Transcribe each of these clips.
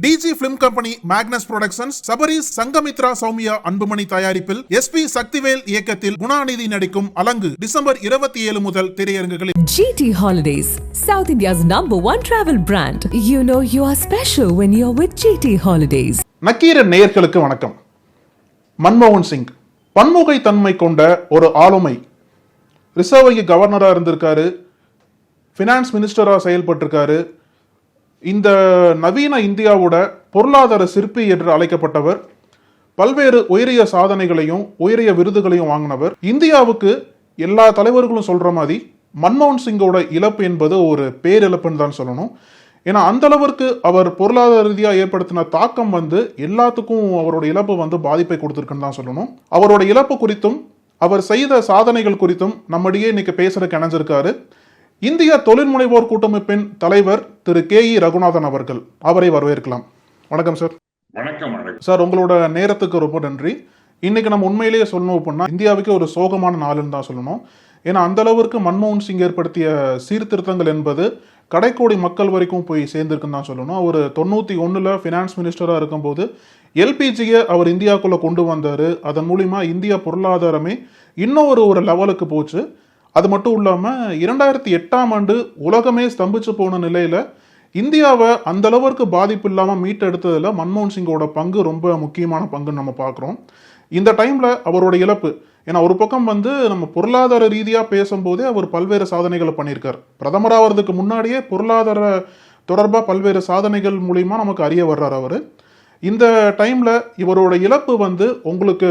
DG film company Magnus productions Sabaris Sangamithra Soumya Anbumani தயாரிப்பில் SP Sakthivel இயக்கத்தில் குணாநிதி நடிக்கும் அலங்கு December இருபத்தி ஏழு முதல் திரையரங்குகளில். GT Holidays, South India's number one travel brand. You know you are special when you're with GT Holidays. Nakkeeran நேயர்களுக்கு வணக்கம். மன்மோகன் சிங் பன்முகை தன்மை கொண்ட ஒரு ஆளுமை. ரிசர்வ் வங்கி கவர்னராக இருந்திருக்காரு. ஃபினான்ஸ் மினிஸ்டராக செயல்பட்டிருக்காரு. இந்த நவீன இந்தியாவோட பொருளாதார சிற்பி என்று அழைக்கப்பட்டவர் பல்வேறு உயரிய சாதனைகளையும் உயரிய விருதுகளையும் வாங்கினவர். இந்தியாவுக்கு எல்லா தலைவர்களும் சொல்ற மாதிரி மன்மோகன் சிங்கோட இழப்பு என்பது ஒரு பேரிழப்புன்னு தான் சொல்லணும். ஏன்னா அந்த அளவிற்கு அவர் பொருளாதார ரீதியாக ஏற்படுத்தின தாக்கம் வந்து எல்லாத்துக்கும் அவரோட இழப்பு வந்து பாதிப்பை கொடுத்துருக்குன்னு தான் சொல்லணும். அவரோட இழப்பு குறித்தும் அவர் செய்த சாதனைகள் குறித்தும் நம்மிடையே இன்னைக்கு பேசுற கிணஞ்சிருக்காரு இந்திய தொழில் முனைவோர் கூட்டமைப்பின் தலைவர் திரு கே இ ரகுநாதன் அவர்கள். அவரை வரவேற்கலாம். வணக்கம் சார். வணக்கம் சார் உங்களோட நேரத்துக்கு ரொம்ப நன்றி. இன்னைக்கு நம்ம உண்மையிலேயே சொல்லணும் அப்படின்னா இந்தியாவுக்கு ஒரு சோகமான நாளுன்னு தான் சொல்லணும். ஏன்னா அந்த அளவிற்கு மன்மோகன் சிங் ஏற்படுத்திய சீர்திருத்தங்கள் என்பது கடைக்கோடி மக்கள் வரைக்கும் போய் சேர்ந்திருக்குன்னு தான் சொல்லணும். அவர் தொண்ணூற்றி ஒன்றில் ஃபினான்ஸ் மினிஸ்டராக இருக்கும்போது எல்பிஜியை அவர் இந்தியாவுக்குள்ளே கொண்டு வந்தார். அதன் மூலிமா இந்தியா பொருளாதாரமே இன்னும் ஒரு ஒரு லெவலுக்கு போச்சு. அது மட்டும் இல்லாமல் இரண்டாயிரத்தி எட்டாம் ஆண்டு உலகமே ஸ்தம்பிச்சு போன நிலையில் இந்தியாவை அந்த அளவிற்கு பாதிப்பு இல்லாமல் மீட்டெடுத்ததில் மன்மோகன் சிங்கோட பங்கு ரொம்ப முக்கியமான பங்குன்னு நம்ம பார்க்குறோம். இந்த டைமில் அவரோட இழப்பு. ஏன்னா ஒரு பக்கம் வந்து நம்ம பொருளாதார ரீதியாக பேசும்போதே அவர் பல்வேறு சாதனைகளை பண்ணியிருக்கார். பிரதமராகிறதுக்கு முன்னாடியே பொருளாதார தொடர்பாக பல்வேறு சாதனைகள் மூலிமா நமக்கு அறிய வர்றார் அவர். இந்த டைமில் இவரோட இழப்பு வந்து உங்களுக்கு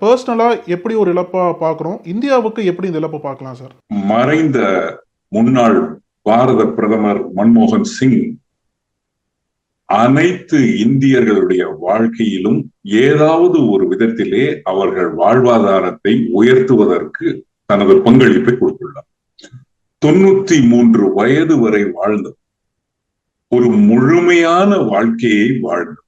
பர்சனலாக எப்படி ஒரு இழப்பாக பார்க்குறோம்? இந்தியாவுக்கு எப்படி இந்த இழப்பை பார்க்கலாம் சார் மறைந்த முன்னாள் பாரத பிரதமர் மன்மோகன் சிங் அனைத்து இந்தியர்களுடைய வாழ்க்கையிலும் ஏதாவது ஒரு விதத்திலே அவர்கள் வாழ்வாதாரத்தை உயர்த்துவதற்கு தனது பங்களிப்பை கொடுத்துள்ளார். தொண்ணூத்தி மூன்று வயது வரை வாழ்ந்த ஒரு முழுமையான வாழ்க்கையை வாழ்ந்த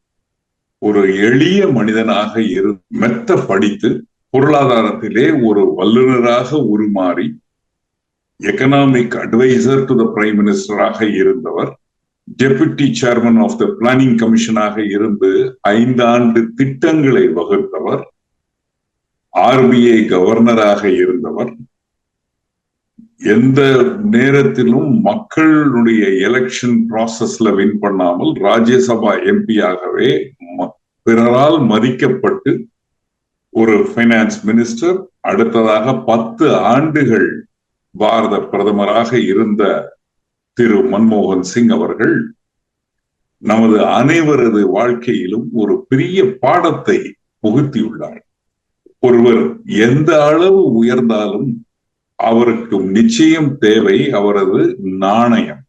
ஒரு எளிய மனிதனாக இரு மெத்த படித்து பொருளாதாரத்திலே ஒரு வல்லுநராக உருமாறி economic adviser to the prime மினிஸ்டராக இருந்தவர் deputy chairman of the planning கமிஷனாக இருந்து ஐந்தாண்டு திட்டங்களை வகுத்தவர் ஆர்பிஐ கவர்னராக இருந்தவர். எந்த நேரத்திலும் மக்களுடைய எலெக்ஷன் ப்ராசஸ்ல வின் பண்ணாமல் ராஜ்யசபா எம்பியாகவே பிறரால் மதிக்கப்பட்டு ஒரு ஃபைனான்ஸ் மினிஸ்டர் அடுத்ததாக பத்து ஆண்டுகள் பாரத பிரதமராக இருந்த திரு மன்மோகன் சிங் அவர்கள் நமது அனைவரது வாழ்க்கையிலும் ஒரு பெரிய பாடத்தை புகுத்தியுள்ளார். ஒருவர் எந்த அளவு உயர்ந்தாலும் அவருக்கு நிச்சயம் தேவை அவரது நாணயம்.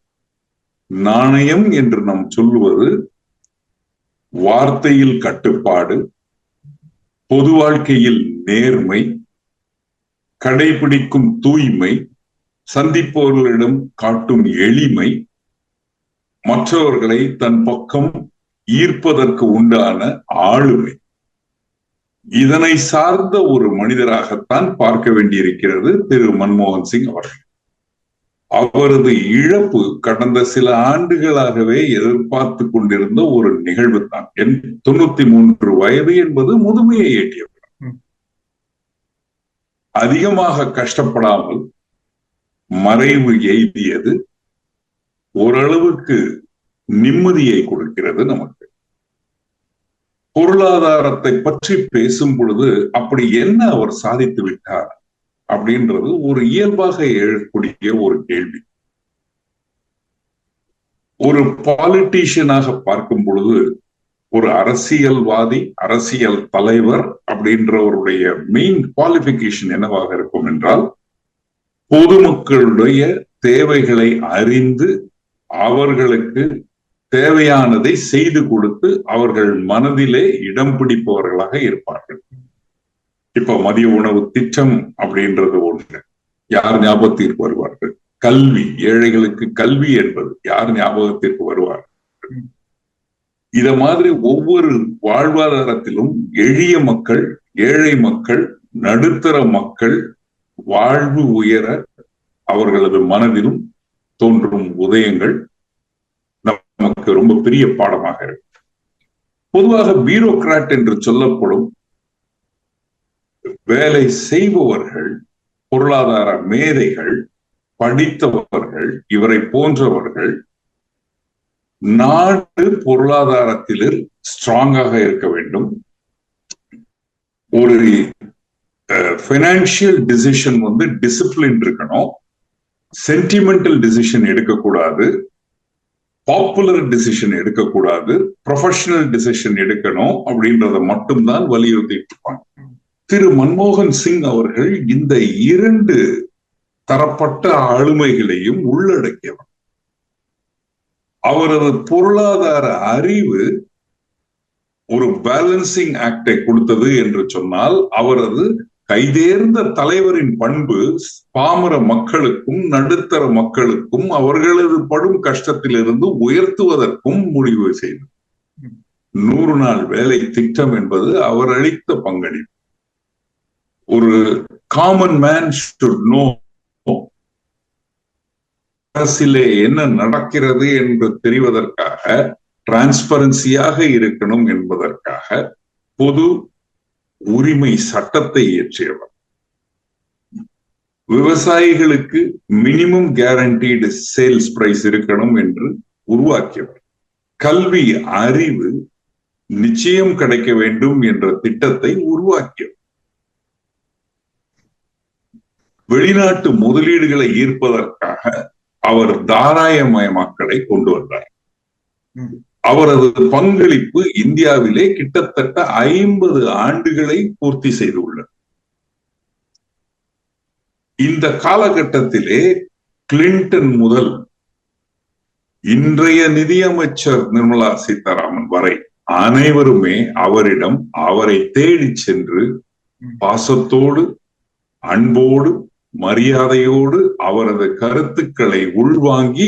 நாணயம் என்று நாம் சொல்லுவது வார்த்தையில் கட்டுப்பாடு பொது வாழ்க்கையில் நேர்மை கடைபிடிக்கும் தூய்மை சந்திப்பவர்களிடம் காட்டும் எளிமை மற்றவர்களை தன் பக்கம் ஈர்ப்பதற்கு உண்டான ஆளுமை. இதனை சார்ந்த ஒரு மனிதராகத்தான் பார்க்க வேண்டியிருக்கிறது திரு மன்மோகன் சிங் அவர்கள். அவரது இழப்பு கடந்த சில ஆண்டுகளாகவே எதிர்பார்த்து கொண்டிருந்த ஒரு நிகழ்வு தான். என் தொண்ணூத்தி மூன்று வயது என்பது முதுமையை எட்டியவர் அதிகமாக கஷ்டப்படாமல் மறைவு எய்தியது ஓரளவுக்கு நிம்மதியை கொடுக்கிறது நமக்கு. பொருளாதாரத்தை பற்றி பேசும் பொழுது அப்படி என்ன அவர் சாதித்து விட்டார்? அப்படின்றது ஒரு இயல்பாக எழக்கூடிய ஒரு கேள்வி. ஒரு பாலிட்டிஷியனாக பார்க்கும் பொழுது ஒரு அரசியல்வாதி அரசியல் தலைவர் அப்படின்றவருடைய மெயின் குவாலிபிகேஷன் என்னவாக இருக்கும் என்றால் பொதுமக்களுடைய தேவைகளை அறிந்து அவர்களுக்கு தேவையானதை செய்து கொடுத்து அவர்கள் மனதிலே இடம் பிடிப்பவர்களாக இருப்பார்கள். இப்ப மதிய உணவு திட்டம் அப்படின்றது ஒண்ணு. யார் ஞாபகத்திற்கு வருவார்கள்? கல்வி ஏழைகளுக்கு கல்வி என்பது யார் ஞாபகத்திற்கு வருவார்கள் இத மாதிரி ஒவ்வொரு வாழ்வாதாரத்திலும் எளிய மக்கள் ஏழை மக்கள் நடுத்தர மக்கள் வாழ்வு உயர அவர்களது மனதிலும் தோன்றும் உதயங்கள் நமக்கு ரொம்ப பெரிய பாடமாக இருக்கு. பொதுவாக பியூரோக்ராட் என்று சொல்லப்படும் வேலை செய்பவர்கள் பொருளாதார மேதைகள் படித்தவர்கள் இவரை போன்றவர்கள் நாடு பொருளாதாரத்தில் ஸ்ட்ராங்காக இருக்க வேண்டும். ஒரு பினான்சியல் டிசிஷன் வந்து டிசிப்ளின் இருக்கணும். சென்டிமெண்டல் டிசிஷன் எடுக்கக்கூடாது. பாப்புலர் டிசிஷன் எடுக்கக்கூடாது. ப்ரொஃபஷனல் டிசிஷன் எடுக்கணும் அப்படின்றத மட்டும்தான் வலியுறுத்திட்டு இருப்பாங்க. திரு மன்மோகன் சிங் அவர்கள் இந்த இரண்டு தரப்பட்ட ஆளுமைகளையும் உள்ளடக்கியவர். அவரது பொருளாதார அறிவு ஒரு பேலன்சிங் ஆக்டை கொடுத்தது என்று சொன்னால் அவரது கைதேர்ந்த தலைவரின் பண்பு பாமர மக்களுக்கும் நடுத்தர மக்களுக்கும் அவர்களது படும் கஷ்டத்திலிருந்து உயர்த்துவதற்கும் முடிவு செய்தது. நூறு நாள் வேலை திட்டம் என்பது அவர் அளித்த பங்களிப்பு. ஒரு காமன் மேன் ஷுட் நோ அரசிலே என்ன நடக்கிறது என்று தெரிவதற்காக டிரான்ஸ்பரன்சியாக இருக்கணும் என்பதற்காக பொது உரிமை சட்டத்தை இயற்றியவர். விவசாயிகளுக்கு மினிமம் கேரண்டீடு சேல்ஸ் பிரைஸ் இருக்கணும் என்று உருவாக்கியவர். கல்வி அறிவு நிச்சயம் கிடைக்க வேண்டும் என்ற திட்டத்தை உருவாக்கியவர். வெளிநாட்டு முதலீடுகளை ஈர்ப்பதற்காக அவர் தாராயமயமாக்கலை கொண்டு வந்தார். அவரது பங்களிப்பு இந்தியாவிலே கிட்டத்தட்ட ஐம்பது ஆண்டுகளை பூர்த்தி செய்துள்ளது. இந்த காலகட்டத்திலே கிளின்டன் முதல் இன்றைய நிதியமைச்சர் நிர்மலா சீதாராமன் வரை அனைவருமே அவரிடம் அவரை தேடி சென்று பாசத்தோடு அன்போடு மரியாதையோடு அவரது கருத்துக்களை உள்வாங்கி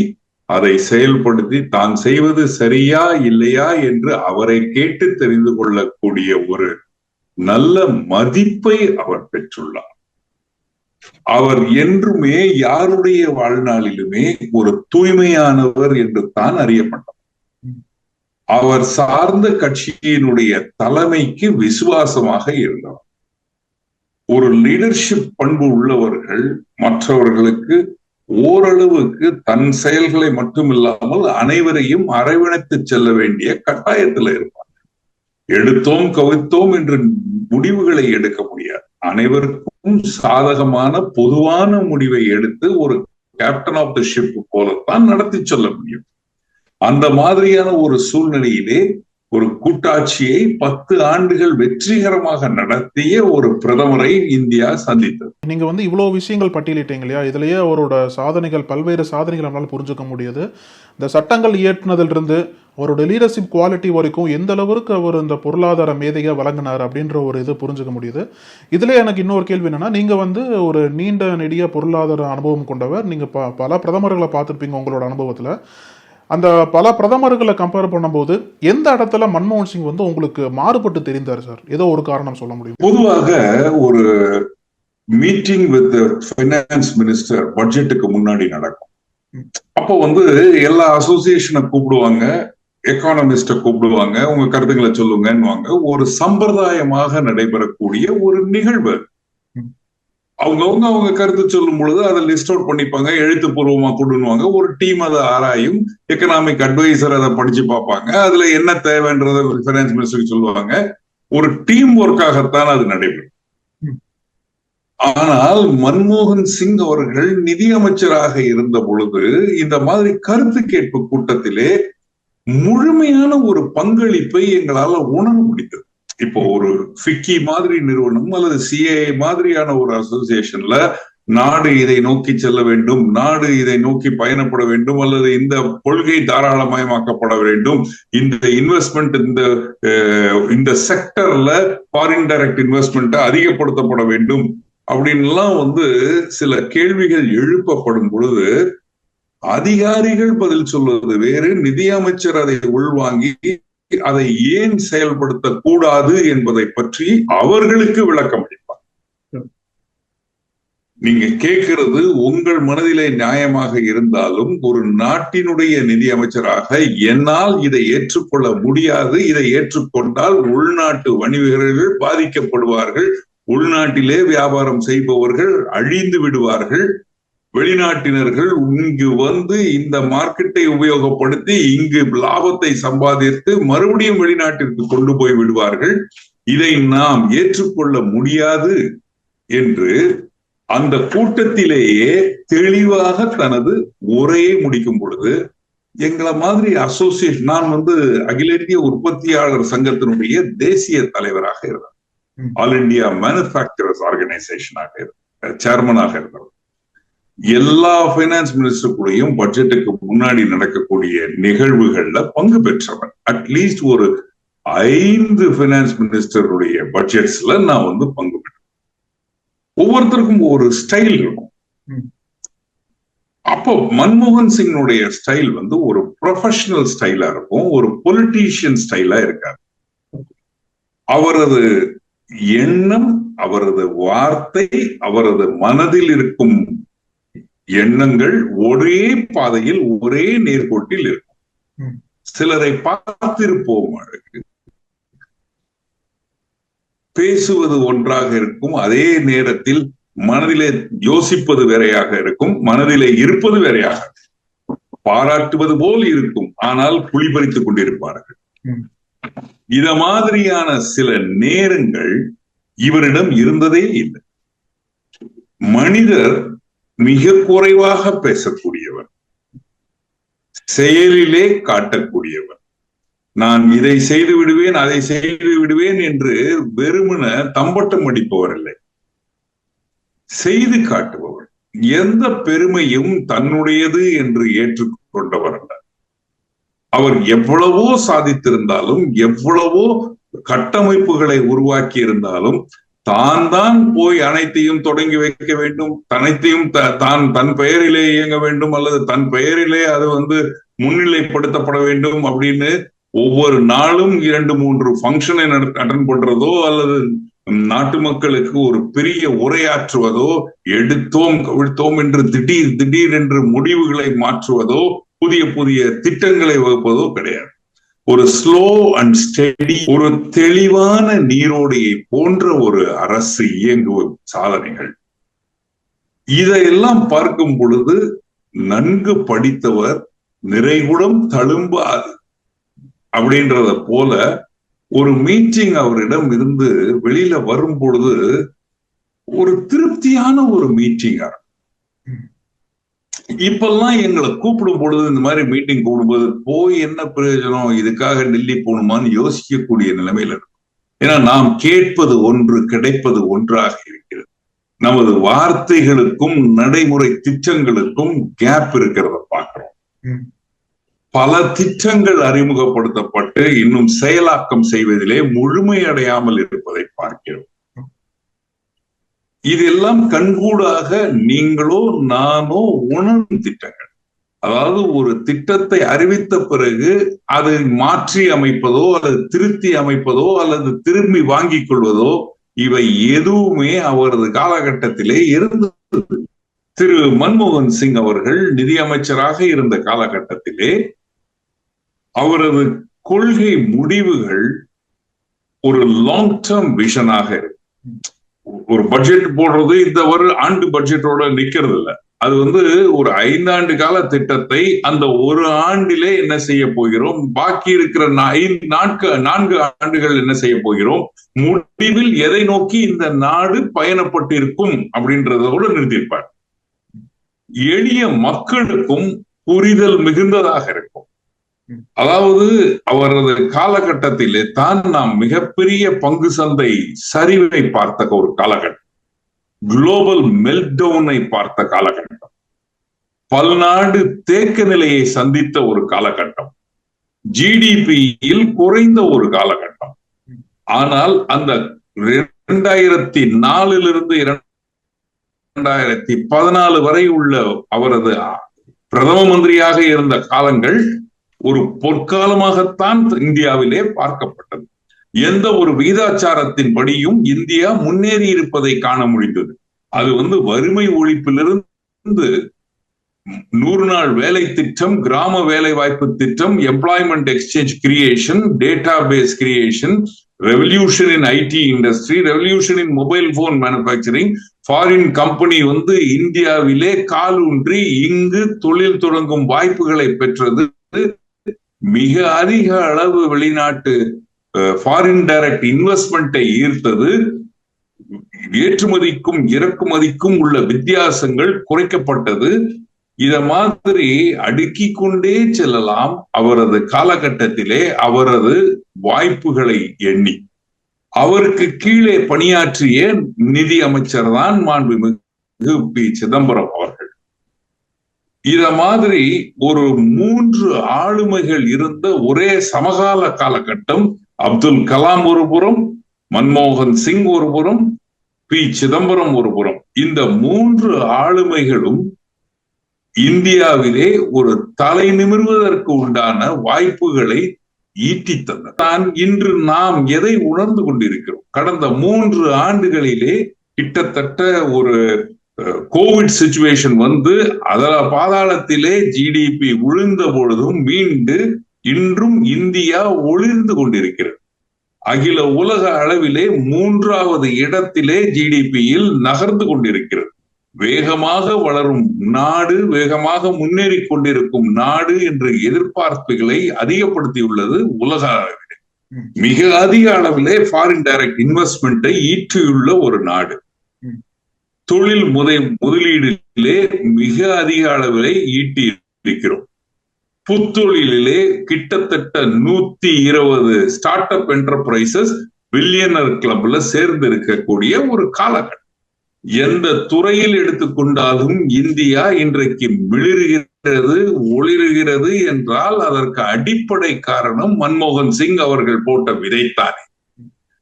அதை செயல்படுத்தி தான் செய்வது சரியா இல்லையா என்று அவரை கேட்டு தெரிந்து கொள்ளக்கூடிய ஒரு நல்ல மதிப்பை அவர் பெற்றுள்ளார். அவர் என்றுமே யாருடைய வாழ்நாளிலுமே ஒரு தூய்மையானவர் என்று தான் அறியப்பட்டார் அவர் சார்ந்த கட்சியினுடைய தலைமைக்கு விசுவாசமாக இருந்தார் ஒரு லீடர்ஷிப் பண்பு உள்ளவர்கள் மற்றவர்களுக்கு ஓரளவுக்கு தன் செயல்களை மட்டும் இல்லாமல் அனைவரையும் அரவணைத்து செல்ல வேண்டிய கட்டாயத்தில் இருப்பாங்க. எடுத்தோம் கவித்தோம் என்று முடிவுகளை எடுக்க முடியாது. அனைவருக்கும் சாதகமான பொதுவான முடிவை எடுத்து ஒரு கேப்டன் ஆஃப் த ஷிப் போலத்தான் நடத்தி சொல்ல முடியும். அந்த மாதிரியான ஒரு சூழ்நிலையிலே ஒரு கூட்டாட்சியை பத்து ஆண்டுகள் வெற்றிகரமாக நடத்திய ஒரு பிரதமரை இந்தியா சந்தித்தது. நீங்க வந்து இவ்வளவு விஷயங்கள் பட்டியலிட்டீங்க இல்லையா? இதுலயே அவரோட சாதனைகள் பல்வேறு சாதனைகள் நம்மளால புரிஞ்சுக்க முடியுது. இந்த சட்டங்கள் இயற்றினதிலிருந்து அவரோட லீடர்ஷிப் குவாலிட்டி வரைக்கும் எந்த அளவுக்கு அவர் இந்த பொருளாதார மேதையை வழங்கினார் அப்படின்ற ஒரு இது புரிஞ்சுக்க முடியுது. இதுல எனக்கு இன்னொரு கேள்வி என்னன்னா நீங்க வந்து ஒரு நீண்ட நெடிய பொருளாதார அனுபவம் கொண்டவர். நீங்க ப- பல பிரதமர்களை பார்த்திருப்பீங்க உங்களோட அனுபவத்துல. அந்த பல பிரதமர்களை கம்பேர் பண்ணும்போது எந்த இடத்துல மன்மோகன் சிங் வந்து உங்களுக்கு மாறுபட்டு தெரிந்தார் சார் ஏதோ ஒரு காரணம் சொல்ல முடியும்? பொதுவாக ஒரு மீட்டிங் வித் ஃபைனான்ஸ் மினிஸ்டர் பட்ஜெட்டுக்கு முன்னாடி நடக்கும். அப்போ வந்து எல்லா அசோசியேஷனை கூப்பிடுவாங்க எக்கானமிஸ்ட கூப்பிடுவாங்க உங்க கருத்துக்களை சொல்லுங்கன்னுவாங்க. ஒரு சம்பிரதாயமாக நடைபெறக்கூடிய ஒரு நிகழ்வு அவங்கவுங்க அவங்க கருத்து சொல்லும் பொழுது அதை லிஸ்ட் அவுட் பண்ணிப்பாங்க எழுத்துப்பூர்வமா கொடுன்னுவாங்க ஒரு டீம் அதை ஆராயும் எக்கனாமிக் அட்வைசர் அதை படிச்சு பார்ப்பாங்க. அதுல என்ன தேவைன்றத ஃபைனான்ஸ் மினிஸ்டருக்கு சொல்லுவாங்க. ஒரு டீம் ஒர்க்காகத்தான் அது நடைபெறும். ஆனால் மன்மோகன் சிங் அவர்கள் நிதியமைச்சராக இருந்த பொழுது இந்த மாதிரி கருத்து கேட்பு கூட்டத்திலே முழுமையான ஒரு பங்களிப்பை எங்களால உணர முடிந்தது. இப்போ ஒரு ஃபிக்கி மாதிரி நிறுவனம் அல்லது சிஏ மாதிரியான ஒரு அசோசியேஷன்ல நாடு இதை நோக்கி செல்ல வேண்டும் நாடு இதை நோக்கி பயணப்பட வேண்டும் அல்லது இந்த கொள்கை தாராளமயமாக்கப்பட வேண்டும். இந்த இன்வெஸ்ட்மெண்ட் இந்த இந்த செக்டர்ல ஃபாரின் டைரக்ட் இன்வெஸ்ட்மெண்ட் அதிகப்படுத்தப்பட வேண்டும் அப்படின்லாம் வந்து சில கேள்விகள் எழுப்பப்படும் பொழுது அதிகாரிகள் பதில் சொல்வது வேறு நிதியமைச்சர் அதை உள்வாங்கி அதை ஏன் செயல்படுத்த கூடாது என்பதை பற்றி அவர்களுக்கு விளக்கம் அளிப்பார். நீங்க கேட்கிறது உங்கள் மனதிலே நியாயமாக இருந்தாலும் ஒரு நாட்டினுடைய நிதி அமைச்சராக என்னால் இதை ஏற்றுக்கொள்ள முடியாது. இதை ஏற்றுக்கொண்டால் உள்நாட்டு வணிகர்கள் பாதிக்கப்படுவார்கள். உள்நாட்டிலே வியாபாரம் செய்பவர்கள் அழிந்து விடுவார்கள். வெளிநாட்டினர்கள் இங்கு வந்து இந்த மார்க்கெட்டை உபயோகப்படுத்தி இங்கு லாபத்தை சம்பாதித்து மறுபடியும் வெளிநாட்டிற்கு கொண்டு போய் விடுவார்கள். இதை நாம் ஏற்றுக்கொள்ள முடியாது என்று அந்த கூட்டத்திலேயே தெளிவாக தனது உரையை முடிக்கும் பொழுது எங்களை மாதிரி அசோசியேஷன் நான் வந்து அகில இந்திய உற்பத்தியாளர் சங்கத்தினுடைய தேசிய தலைவராக இருந்தேன். ம். ஆல் இந்தியா மேனுஃபேக்சரர்ஸ் ஆர்கனைசேஷனாக இருந்தேன். சேர்மனாக இருந்தேன். எல்லா பைனான்ஸ் மினிஸ்டர் கூடயும் பட்ஜெட்டுக்கு முன்னாடி நடக்கக்கூடிய நிகழ்வுகள்ல பங்கு பெற்றவன். அட்லீஸ்ட் ஒரு ஐந்து பைனான்ஸ் மினிஸ்டருடைய பட்ஜெட்ஸ்ல நான் வந்து பங்கு பெற்றேன். ஒவ்வொருத்தருக்கும் ஒரு ஸ்டைல் இருக்கும். அப்போ மன்மோகன் சிங்கினுடைய ஸ்டைல் வந்து ஒரு ப்ரொஃபஷனல் ஸ்டைலா இருக்கும் ஒரு பொலிட்டீஷியன் ஸ்டைலா இருக்காது. அவரது எண்ணம் அவரது வார்த்தை அவரது மனதில் இருக்கும் எண்ணங்கள் ஒரே பாதையில் ஒரே நேர்கோட்டில் இருக்கும். சிலரை பார்த்திருப்போம் அழகு பேசுவது ஒன்றாக இருக்கும் அதே நேரத்தில் மனதிலே யோசிப்பது வேறையாக இருக்கும் மனதிலே இருப்பது வேறையாக இருக்கும். பாராட்டுவது போல் இருக்கும் ஆனால் குளிபறித்துக் கொண்டிருப்பார்கள். இத மாதிரியான சில நேரங்கள் இவரிடம் இருந்ததே இல்லை மனிதர் மிக குறைவாக பேசக்கூடியவர் செயலிலே காட்டக்கூடியவர் நான் இதை செய்து விடுவேன் அதை செய்து விடுவேன் என்று வெறுமன தம்பட்டம் அடிப்பவர் இல்லை செய்து காட்டுபவர் எந்த பெருமையும் தன்னுடையது என்று ஏற்றுக்கொண்டவர் அல்ல. அவர் எவ்வளவோ சாதித்திருந்தாலும் எவ்வளவோ கட்டமைப்புகளை உருவாக்கி இருந்தாலும் தான் தான் போய் அனைத்தையும் தொடங்கி வைக்க வேண்டும். தனைத்தையும் தான் தன் பெயரிலே இயங்க வேண்டும் அல்லது தன் பெயரிலே அது வந்து முன்னிலைப்படுத்தப்பட வேண்டும் அப்படின்னு ஒவ்வொரு நாளும் இரண்டு மூன்று ஃபங்க்ஷனை அட்டன் பண்றதோ அல்லது நாட்டு மக்களுக்கு ஒரு பெரிய உரையாற்றுவதோ எடுத்தோம் கவிழ்த்தோம் என்று திடீர் திடீர் என்று முடிவுகளை மாற்றுவதோ புதிய புதிய திட்டங்களை வகுப்பதோ கிடையாது. ஒரு ஸ்லோ அண்ட் ஸ்டெடி ஒரு தெளிவான நீரோடையை போன்ற ஒரு அரசு இயங்கும் சாதனைகள். இதையெல்லாம் பார்க்கும் பொழுது நன்கு படித்தவர் நிறைகுடம் தழும்பாது. அப்படின்றத போல ஒரு மீட்டிங் அவரிடம் இருந்து வெளியில வரும் பொழுது ஒரு திருப்தியான ஒரு மீட்டிங்கா இப்பெல்லாம் எங்களை கூப்பிடும் பொழுது இந்த மாதிரி மீட்டிங் கூப்பிடும்போது போய் என்ன பிரயோஜனம்? இதுக்காக டெல்லி போகணுமான்னு யோசிக்கக்கூடிய நிலைமையில இருக்கும். ஏன்னா நாம் கேட்பது ஒன்று கிடைப்பது ஒன்றாக இருக்கிறது. நமது வார்த்தைகளுக்கும் நடைமுறை திட்டங்களுக்கும் கேப் இருக்கிறத பார்க்கிறோம். பல திட்டங்கள் அறிமுகப்படுத்தப்பட்டு இன்னும் செயலாக்கம் செய்வதிலே முழுமையடையாமல் இருப்பதை பார்க்கிறோம். இதெல்லாம் கண்கூடாக நீங்களோ நானோ உணரும் திட்டங்கள். அதாவது ஒரு திட்டத்தை அறிவித்த பிறகு அதை மாற்றி அமைப்பதோ அல்லது திருத்தி அமைப்பதோ அல்லது திரும்பி வாங்கிக் கொள்வதோ இவை எதுவுமே அவரது காலகட்டத்திலே இருந்தது. திரு மன்மோகன் சிங் அவர்கள் நிதியமைச்சராக இருந்த காலகட்டத்திலே அவரது கொள்கை முடிவுகள் ஒரு லாங் டேர்ம் விஷனாக இருக்கு. ஒரு பட்ஜெட் போடுறது இந்த ஒரு ஆண்டு பட்ஜெட்டோட நிக்கிறது இல்ல. அது வந்து ஒரு ஐந்தாண்டு கால திட்டத்தை அந்த ஒரு ஆண்டிலே என்ன செய்ய போகிறோம்? பாக்கி இருக்கிற ஐந்து நான்கு நான்கு ஆண்டுகள் என்ன செய்ய போகிறோம்? முடிவில் எதை நோக்கி இந்த நாடு பயணப்பட்டிருக்கும் அப்படின்றதோட நிறுத்தியிருப்பார். எளிய மக்களுக்கும் புரிதல் மிகுந்ததாக இருக்கும். அதாவது அவரது காலகட்டத்திலே தான் நாம் மிகப்பெரிய பங்கு சந்தை சரிவை பார்த்த ஒரு காலகட்டம். குளோபல் மெல்டவுனை பார்த்த காலகட்டம். பல்நாடு தேக்க நிலையை சந்தித்த ஒரு காலகட்டம். ஜிடிபியில் குறைந்த ஒரு காலகட்டம். ஆனால் அந்த இரண்டாயிரத்தி நாலிலிருந்து இரண்டாயிரத்தி பதினாலு வரை உள்ள அவரது பிரதம மந்திரியாக இருந்த காலங்கள் ஒரு பொற்காலமாகத்தான் இந்தியாவிலே பார்க்கப்பட்டது. எந்த ஒரு விகிதாச்சாரத்தின் படியும் இந்தியா முன்னேறி இருப்பதை காண முடிந்தது. அது வந்து வறுமை ஒழிப்பிலிருந்து நூறு நாள் வேலை திட்டம் கிராம வேலை வாய்ப்பு திட்டம் employment exchange creation data base creation revolution in IT industry revolution in mobile phone manufacturing foreign company வந்து இந்தியாவிலே காலூன்றி இங்கு தொழில் தொடங்கும் வாய்ப்புகளை பெற்றது மிக அதிக அளவு வெளிநாட்டு ஃபாரின் டைரக்ட் இன்வெஸ்ட்மெண்ட்டை ஈர்த்தது. ஏற்றுமதிக்கும் இறக்குமதிக்கும் உள்ள வித்தியாசங்கள் குறைக்கப்பட்டது. இத மாதிரி அடுக்கி கொண்டே செல்லலாம் அவரது காலகட்டத்திலே அவரது வாய்ப்புகளை எண்ணி. அவருக்கு கீழே பணியாற்றிய நிதி அமைச்சர் தான் மாண்புமிகு பி சிதம்பரம் அவர்கள். இத மாதிரி ஒரு மூன்று ஆளுமைகள் இருந்த ஒரே சமகால காலகட்டம். அப்துல் கலாம் ஒரு புறம் மன்மோகன் சிங் ஒரு புறம் பி. சிதம்பரம் ஒரு புறம். இந்த மூன்று ஆளுமைகளும் இந்தியாவிலே ஒரு தலை நிமிர்வதற்கு உண்டான வாய்ப்புகளை ஈட்டி தந்த தான் இன்று நாம் எதை உணர்ந்து கொண்டிருக்கிறோம்? கடந்த மூன்று ஆண்டுகளிலே கிட்டத்தட்ட ஒரு கோவிட் சுச்சுவேஷன் வந்து அதல பாதாளத்திலே ஜிடிபி விழுந்த பொழுதும் மீண்டு இன்றும் இந்தியா ஒளிர்ந்து கொண்டிருக்கிறது. அகில உலக அளவிலே மூன்றாவது இடத்திலே ஜிடிபியில் நகர்ந்து கொண்டிருக்கிறது. வேகமாக வளரும் நாடு வேகமாக முன்னேறி கொண்டிருக்கும் நாடு என்ற எதிர்பார்ப்புகளை அதிகப்படுத்தியுள்ளது உலக அளவிலே. மிக அதிக அளவிலே ஃபாரின் டைரக்ட் இன்வெஸ்ட்மெண்ட்டை ஈற்றியுள்ள ஒரு நாடு. தொழில் முதை முதலீடிலே மிக அதிக அளவிலே ஈட்டி இருக்கிறோம் புத்தொழிலே கிட்டத்தட்ட நூத்தி இருபது ஸ்டார்ட் அப் என்டர்பிரைசஸ் பில்லியனர் கிளப்ல சேர்ந்து இருக்கக்கூடிய ஒரு காலகட்டம். எந்த துறையில் எடுத்துக்கொண்டாலும் இந்தியா இன்றைக்கு மிளிர்கிறது ஒளிர்கிறது என்றால் அதற்கு அடிப்படை காரணம் மன்மோகன் சிங் அவர்கள் போட்ட விதைத்தானே.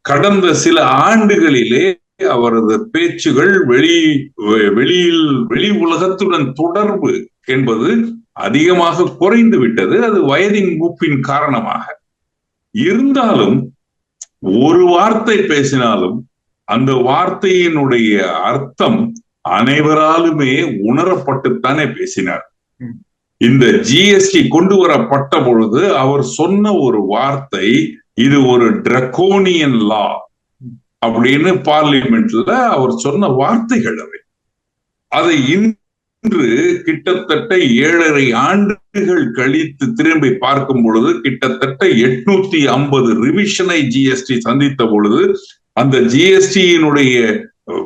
கடந்த சில ஆண்டுகளிலே அவரது பேச்சுகள் வெளி வெளியில் வெளி உலகத்துடன் தொடர்பு என்பது அதிகமாக குறைந்து விட்டது. அது வயதின் மூப்பின் காரணமாக. இருந்தாலும் ஒரு வார்த்தை பேசினாலும் அந்த வார்த்தையினுடைய அர்த்தம் அனைவராலுமே உணரப்பட்டுத்தானே பேசினார். இந்த ஜிஎஸ்டி கொண்டு வரப்பட்ட பொழுது அவர் சொன்ன ஒரு வார்த்தை இது ஒரு டிரகோனியன் லா அப்படின்னு பார்லிமெண்ட்ல அவர் சொன்ன வார்த்தைகள் அவை. அதை இன்று கிட்டத்தட்ட ஏழரை ஆண்டுகள் கழித்து திரும்பி பார்க்கும் பொழுது கிட்டத்தட்ட எட்நூத்தி ஐம்பது ரிவிஷனை ஜிஎஸ்டி சந்தித்த பொழுது அந்த ஜிஎஸ்டியினுடைய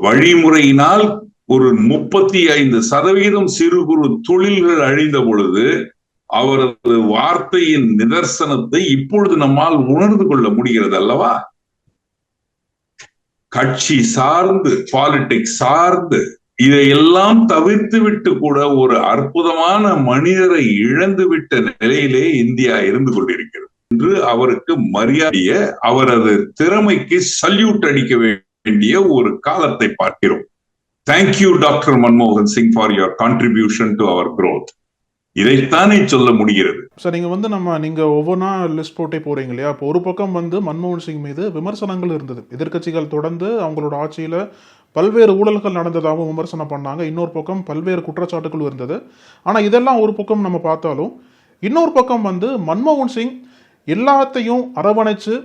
வழிமுறையினால் ஒரு முப்பத்தி ஐந்து சதவீதம் சிறு குறு தொழில்கள் அழிந்த பொழுது அவரது வார்த்தையின் நிதர்சனத்தை இப்பொழுது நம்மால் உணர்ந்து கொள்ள முடிகிறது அல்லவா கட்சி சார்ந்து பாலிடிக்ஸ் சார்ந்து இதையெல்லாம் தவிர்த்து விட்டு கூட ஒரு அற்புதமான மனிதரை இழந்து விட்ட நிலையிலே இந்தியா இருந்து கொண்டிருக்கிறது என்று அவருக்கு மரியாதைய அவரது திறமைக்கு சல்யூட் அடிக்க வேண்டிய ஒரு காலத்தை பார்க்கிறோம். தேங்க்யூ டாக்டர் மன்மோகன் Singh for your contribution to our growth இதைத்தானே சொல்ல முடிகிறது. சார் நீங்க வந்து நம்ம நீங்க ஒவ்வொன்றா லிஸ்ட் போட்டே போறீங்க இல்லையா? இப்போ ஒரு பக்கம் வந்து மன்மோகன் சிங் மீது விமர்சனங்கள் இருந்தது. எதிர்க்கட்சிகள் தொடர்ந்து அவங்களோட ஆட்சியில பல்வேறு ஊழல்கள் நடந்ததாகவும் விமர்சனம் பண்ணாங்க. இன்னொரு பக்கம் பல்வேறு குற்றச்சாட்டுகளும் இருந்தது. ஆனா இதெல்லாம் ஒரு பக்கம் நம்ம பார்த்தாலும் இன்னொரு பக்கம் வந்து மன்மோகன் சிங் எல்லாத்தையும் அரவணைச்சு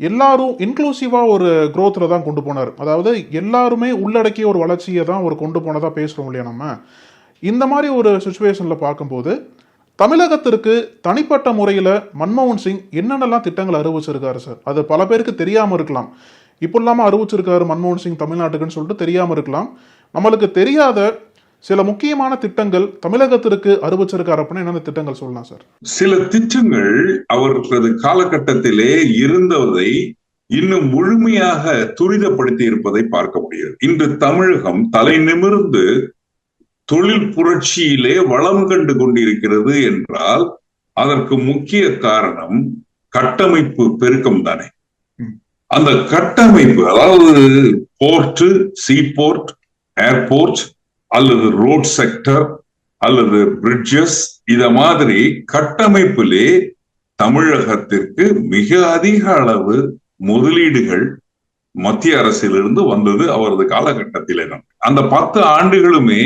எல்லாரும் இன்க்ளூசிவாக ஒரு growthல தான் கொண்டு போனார். அதாவது எல்லாருமே உள்ளடக்கிய ஒரு வளர்ச்சியை தான் ஒரு கொண்டு போனதாக பேசுறோம் இல்லையா நம்ம? இந்த மாதிரி ஒரு சுச்சுவேஷன்ல பார்க்கும்போது தமிழகத்திற்கு தனிப்பட்ட முறையில் மன்மோகன் சிங் என்னென்னலாம் திட்டங்கள் அறிவிச்சிருக்காரு சார்? அது பல பேருக்கு தெரியாம இருக்கலாம். இப்போ இல்லாமல் அறிவிச்சிருக்காரு மன்மோகன் சிங் தமிழ்நாட்டுக்குன்னு சொல்லிட்டு தெரியாம இருக்கலாம். நம்மளுக்கு தெரியாத சில முக்கியமான திட்டங்கள் தமிழகத்திற்கு அறிவிச்சிருக்காரு அப்படின்னா என்னென்ன திட்டங்கள் சொல்லலாம் சார்? சில திட்டங்கள் அவரது காலகட்டத்திலே இருந்ததை இன்னும் முழுமையாக துரிதப்படுத்தி இருப்பதை பார்க்க முடியாது இன்று தமிழகம் தலை நிமிர்ந்து தொழில் புரட்சியிலே வளம் கண்டு கொண்டிருக்கிறது என்றால் அதற்கு முக்கிய காரணம் கட்டமைப்பு பெருக்கம் தானே. அந்த கட்டமைப்பு அதாவது போர்ட் சீ போர்ட் ஏர்போர்ட் அல்லது ரோட் செக்டர் அல்லது பிரிட்ஜஸ் இத மாதிரி கட்டமைப்பிலே தமிழகத்திற்கு மிக அதிக அளவு முதலீடுகள் மத்திய அரசிலிருந்து வந்தது அவரது காலகட்டத்திலே தான். அந்த பத்து ஆண்டுகளுமே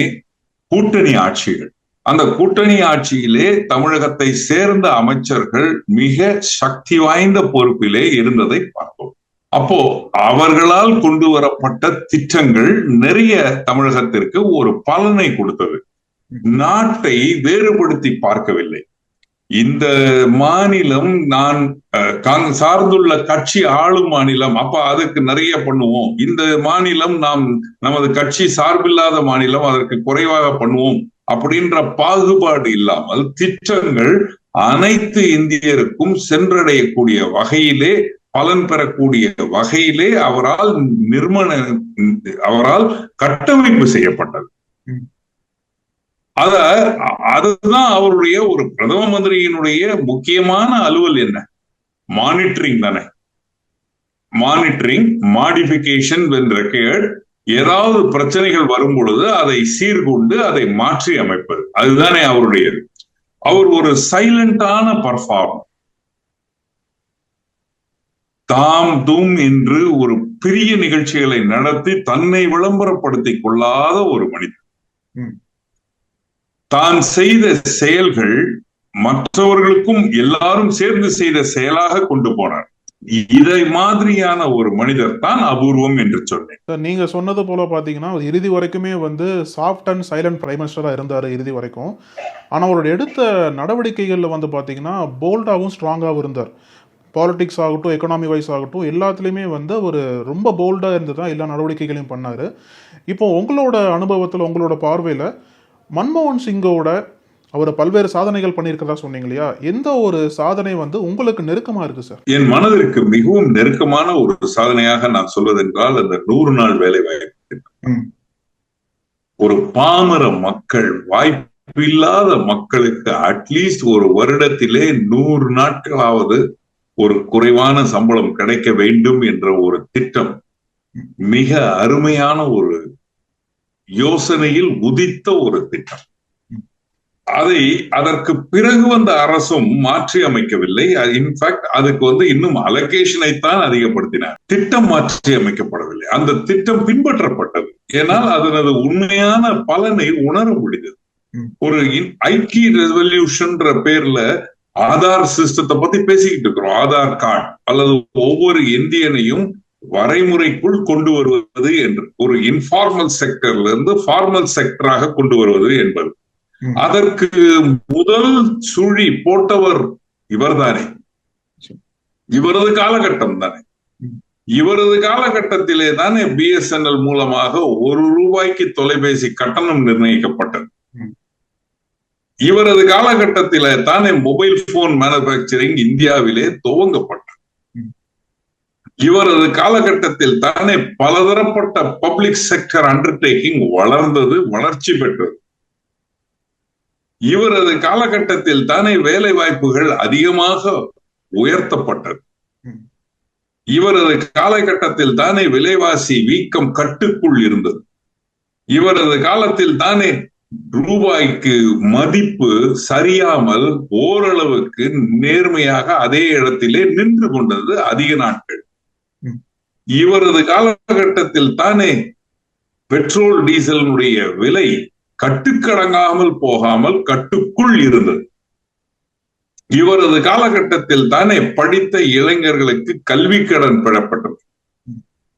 கூட்டணி ஆட்சிகள். அந்த கூட்டணி ஆட்சியிலே தமிழகத்தை சேர்ந்த அமைச்சர்கள் மிக சக்தி வாய்ந்த பொறுப்பிலே இருந்ததை பார்த்தோம். அப்போ அவர்களால் கொண்டு வரப்பட்ட திட்டங்கள் நிறைய தமிழகத்திற்கு ஒரு பலனை கொடுத்தது. நாட்டை வேறுபடுத்தி பார்க்கவில்லை. இந்த மாநிலம் நான் சார்ந்துள்ள கட்சி ஆளும் மாநிலம். அப்ப அதுக்கு நிறைய பண்ணுவோம். இந்த மாநிலம் நாம் நமது கட்சி சார்பில்லாத மாநிலம் அதற்கு குறைவாக பண்ணுவோம். அப்படின்ற பாகுபாடு இல்லாமல் திட்டங்கள் அனைத்து இந்தியருக்கும் சென்றடையக்கூடிய வகையிலே பலன் பெறக்கூடிய வகையிலே அவரால் நிர்மண அவரால் கட்டமைப்பு செய்யப்பட்டது. அத அதுதான் அவருடைய ஒரு பிரதம மந்திரியினுடைய முக்கியமான அலுவல் என்ன? மானிட்டரிங் தானே. மானிட்டரிங் மாடிபிகேஷன் வென் ரெக்கையர்ட் ஏதாவது பிரச்சனைகள் வரும் பொழுது அதை சீர்கொண்டு அதை மாற்றி அமைப்பது. அதுதானே அவருடையது. அவர் ஒரு சைலண்டான பர்ஃபார்ம் தாம் தூம் என்று ஒரு பெரிய நிகழ்ச்சிகளை நடத்தி தன்னை விளம்பரப்படுத்திக் கொள்ளாத ஒரு மனிதன் தான் செய்த செயல்கள் மற்றவர்களுக்கும் எல்லாரும் சேர்ந்து செய்த செயலாக கொண்டு போனார். இதை மாதிரியான ஒரு மனிதர் தான் அபூர்வம் என்று சொன்னேன். நீங்க சொன்னது போல பாத்தீங்கன்னா இறுதி வரைக்குமே வந்து சாஃப்ட் அண்ட் சைலண்ட் பிரைம் மினிஸ்டரா இருந்தார் இறுதி வரைக்கும். ஆனா அவரோட எடுத்த நடவடிக்கைகள்ல வந்து பாத்தீங்கன்னா போல்டாவும் ஸ்ட்ராங்காகவும் இருந்தார். பாலிடிக்ஸ் ஆகட்டும் எக்கனாமி வைஸ் ஆகட்டும் எல்லாத்துலேயுமே வந்து ஒரு ரொம்ப போல்டாக இருந்து தான் எல்லா நடவடிக்கைகளையும் பண்ணார். இப்போ உங்களோட அனுபவத்தில் உங்களோட பார்வையில் மன்மோகன் சிங்கோட அவர் பல்வேறு சாதனைகள் பண்ணியிருக்கிறதா சொன்னீங்க இல்லையா எந்த ஒரு சாதனை வந்து உங்களுக்கு நெருக்கமா இருக்கு சார்? என் மனதிற்கு மிகவும் நெருக்கமான ஒரு சாதனையாக நான் சொல்வதென்றால் அந்த நூறு நாள் வேலை வாய்ப்பு ஒரு பாமர மக்கள் வாய்ப்பு இல்லாத மக்களுக்கு அட்லீஸ்ட் ஒரு வருடத்திலே நூறு நாட்களாவது ஒரு குறைவான சம்பளம் கிடைக்க வேண்டும் என்ற ஒரு திட்டம் மிக அருமையான ஒரு யோசனையில் உதித்த ஒரு திட்டம். அதை அதற்கு பிறகு வந்த அரசும் மாற்றி அமைக்கவில்லை. இன்ஃபேக்ட் அதுக்கு வந்து இன்னும் அலகேஷனை தான் அதிகப்படுத்தினார். திட்டம் மாற்றி அமைக்கப்படவில்லை. அந்த திட்டம் பின்பற்றப்பட்டது. ஏனால் அதனது உண்மையான பலனை உணர முடிந்தது. ஒரு ஐக்கிய ரெவல்யூஷன்ற பேர்ல ஆதார் சிஸ்டத்தை பத்தி பேசிக்கிட்டு இருக்கிறோம். ஆதார் கார்டு அல்லது ஒவ்வொரு இந்தியனையும் வரைமுறைக்குள் கொண்டு வருவது என்று. ஒரு இன்ஃபார்மல் செக்டர்ல இருந்து ஃபார்மல் செக்டராக கொண்டு வருவது என்பது. அதற்கு முதல் சுழி போட்டவர் இவர்தானே. இவரது காலகட்டம் தானே. இவரது காலகட்டத்திலே தானே பிஎஸ்என்எல் மூலமாக ஒரு ரூபாய்க்கு தொலைபேசி கட்டணம் நிர்ணயிக்கப்பட்டது. இவரது காலகட்டத்தில தானே மொபைல் போன் மேனுபேக்சரிங் இந்தியாவிலே துவங்கப்பட்டது. இவரது காலகட்டத்தில் தானே பலதரப்பட்ட பப்ளிக் செக்டர் அண்டர்டேக்கிங் வளர்ந்தது வளர்ச்சி பெற்றது. இவரது காலகட்டத்தில் தானே வேலை வாய்ப்புகள் அதிகமாக உயர்த்தப்பட்டது. இவரது காலகட்டத்தில் தானே விலைவாசி வீக்கம் கட்டுக்குள் இருந்தது. இவரது காலத்தில் தானே ரூபாய்க்கு மதிப்பு சரியாமல் ஓரளவுக்கு நேர்மையாக அதே இடத்திலே நின்று கொண்டது அதிக நாட்கள். இவரது காலகட்டத்தில் தானே பெட்ரோல் டீசலினுடைய விலை கட்டுக்கடங்காமல் போகாமல் கட்டுக்குள் இருந்தது. இவரது காலகட்டத்தில் தானே படித்த இளைஞர்களுக்கு கல்வி கடன் பெறப்பட்டது.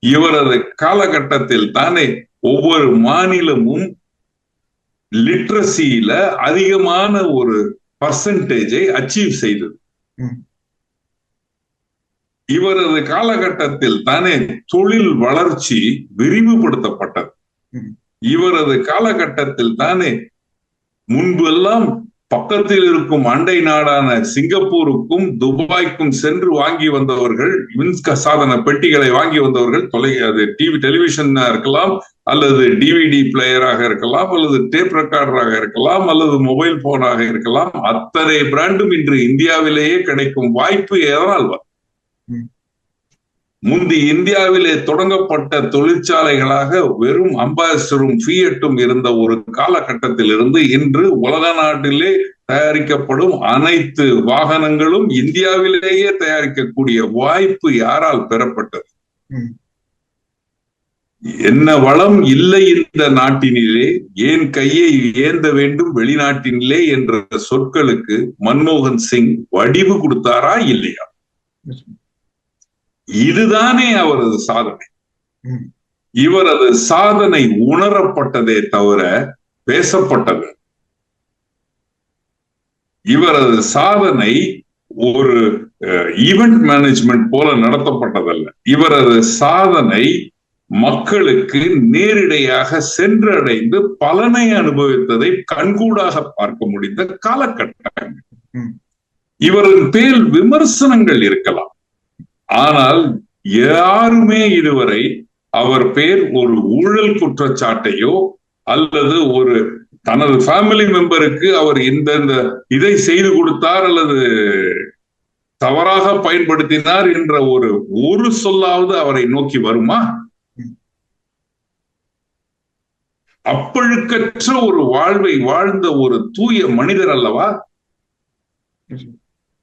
இவரது காலகட்டத்தில் தானே ஒவ்வொரு மாநிலமும் லிட்ரஸியில அதிகமான ஒரு பர்சன்டேஜை அச்சீவ் செய்தது. இவரது காலகட்டத்தில் தானே தொழில் வளர்ச்சி விரிவுபடுத்தப்பட்டது. இவரது காலகட்டத்தில் தானே முன்பெல்லாம் பக்கத்தில் இருக்கும் அண்டை நாடான சிங்கப்பூருக்கும் துபாய்க்கும் சென்று வாங்கி வந்தவர்கள் மின்ஸ்க சாதன பெட்டிகளை வாங்கி வந்தவர்கள் தொலை அது டிவி டெலிவிஷனா இருக்கலாம் அல்லது டிவிடி பிளேயராக இருக்கலாம் அல்லது டேப் ரெக்கார்டராக இருக்கலாம் அல்லது மொபைல் போனாக இருக்கலாம் அத்தனை பிராண்டும் இன்று இந்தியாவிலேயே கிடைக்கும் வாய்ப்பு எதனால் முந்தி இந்தியாவிலே தொடங்கப்பட்ட தொழிற்சாலைகளாக வெறும் அம்பாசிடரும் ஃபியட்டும் இருந்த ஒரு காலகட்டத்தில் இருந்து இன்று உலக நாட்டிலே தயாரிக்கப்படும் அனைத்து வாகனங்களும் இந்தியாவிலேயே தயாரிக்கக்கூடிய வாய்ப்பு யாரால் பெறப்பட்டது? என்ன வளம் இல்லை இந்த நாட்டினிலே ஏன் கையை ஏந்த வேண்டும் வெளிநாட்டினிலே என்ற சொற்களுக்கு மன்மோகன் சிங் வடிவு கொடுத்தாரா இல்லையா? இதுதானே அவரது சாதனை. இவரது சாதனை உணரப்பட்டதே தவிர பேசப்பட்டது. இவரது சாதனை ஒரு ஈவெண்ட் மேனேஜ்மெண்ட் போல நடத்தப்பட்டதல்ல. இவரது சாதனை மக்களுக்கு நேரிடையாக சென்றடைந்து பலனை அனுபவித்ததை கண்கூடாக பார்க்க முடிந்த காலகட்டங்கள். இவரின் பேர் விமர்சனங்கள் இருக்கலாம். ஆனால் யாருமே இதுவரை அவர் பேர் ஒரு ஊழல் குற்றச்சாட்டையோ அல்லது ஒரு தனது ஃபேமிலி மெம்பருக்கு அவர் இந்த இந்த இதை செய்து கொடுத்தார் அல்லது தவறாக பயன்படுத்தினார் என்ற ஒரு ஒரு சொல்லாவது அவரை நோக்கி வருமா? அப்பழுக்கற்ற ஒரு வாழ்வை வாழ்ந்த ஒரு தூய மனிதர் அல்லவா?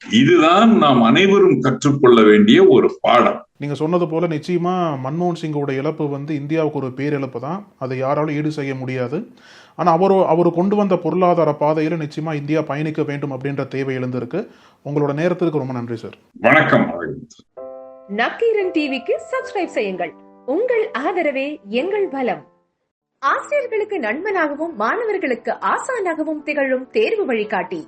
இதுதான் நாம் அனைவரும் கற்றுக்கொள்ள வேண்டிய ஒரு பாடம். நீங்க சொன்னது போல நிச்சயமா மன்மோகன் சிங்கோட இழப்பு வந்து இந்தியாவுக்கு ஒரு பேரிழப்பு தான். அதை யாராலும் ஈடு செய்ய முடியாது. ஆனா அவர் அவர் கொண்டு வந்த பொருளாதார பாதையில நிச்சயமா இந்தியா பயணிக்க வேண்டும் அப்படின்ற தேவை எழுந்திருக்கு. உங்களோட நேரத்திற்கு ரொம்ப நன்றி சார். வணக்கம் நக்கீரன் டிவிக்கு சப்ஸ்கிரைப் செய்யுங்கள். உங்கள் ஆதரவே எங்கள் பலம் ஆசிரியர்களுக்கு நண்பனாகவும் மாணவர்களுக்கு ஆசானாகவும் திகழும் தேர்வு வழிகாட்டி.